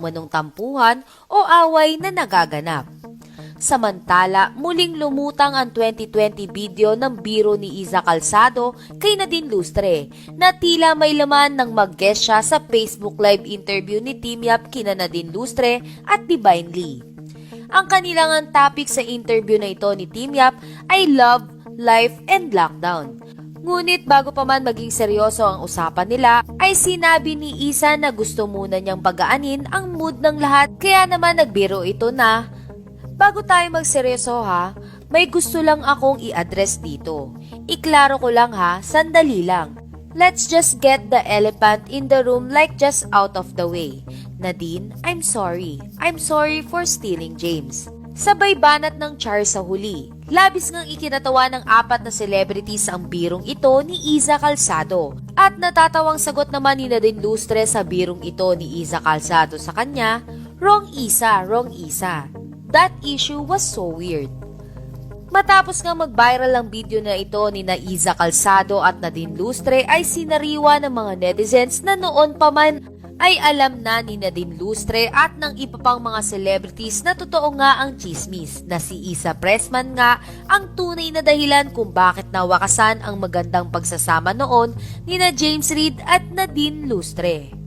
umanong tampuhan o away na nagaganap. Samantala, muling lumutang ang 2020 video ng biro ni Iza Calzado kay Nadine Lustre na tila may laman nang mag-guest siya sa Facebook Live interview ni Team Yap kina Nadine Lustre at Divine Lee. Ang kanilang ang topic sa interview na ito ni Team Yap ay love, life, and lockdown. Ngunit bago pa man maging seryoso ang usapan nila, ay sinabi ni Isa na gusto muna niyang pagaanin ang mood ng lahat kaya naman nagbiro ito na Bago tayo magseryoso ha, may gusto lang akong i-address dito. Iklaro ko lang ha, sandali lang. Let's just get the elephant in the room like just out of the way. Nadine, I'm sorry. I'm sorry for stealing James. Sabay banat ng char sa huli. Labis ngang ikinatawa ng apat na celebrities ang birong ito ni Iza Calzado. At natatawang sagot naman ni Nadine Lustre sa birong ito ni Iza Calzado sa kanya, Wrong Isa, wrong Isa. That issue was so weird. Matapos nga mag-viral ang video na ito ni Naiza Calzado at Nadine Lustre ay sinariwa ng mga netizens na noon pa man ay alam na ni Nadine Lustre at ng iba pang mga celebrities na totoo nga ang chismis na si Isa Pressman nga ang tunay na dahilan kung bakit nawakasan ang magandang pagsasama noon ni na James Reid at Nadine Lustre.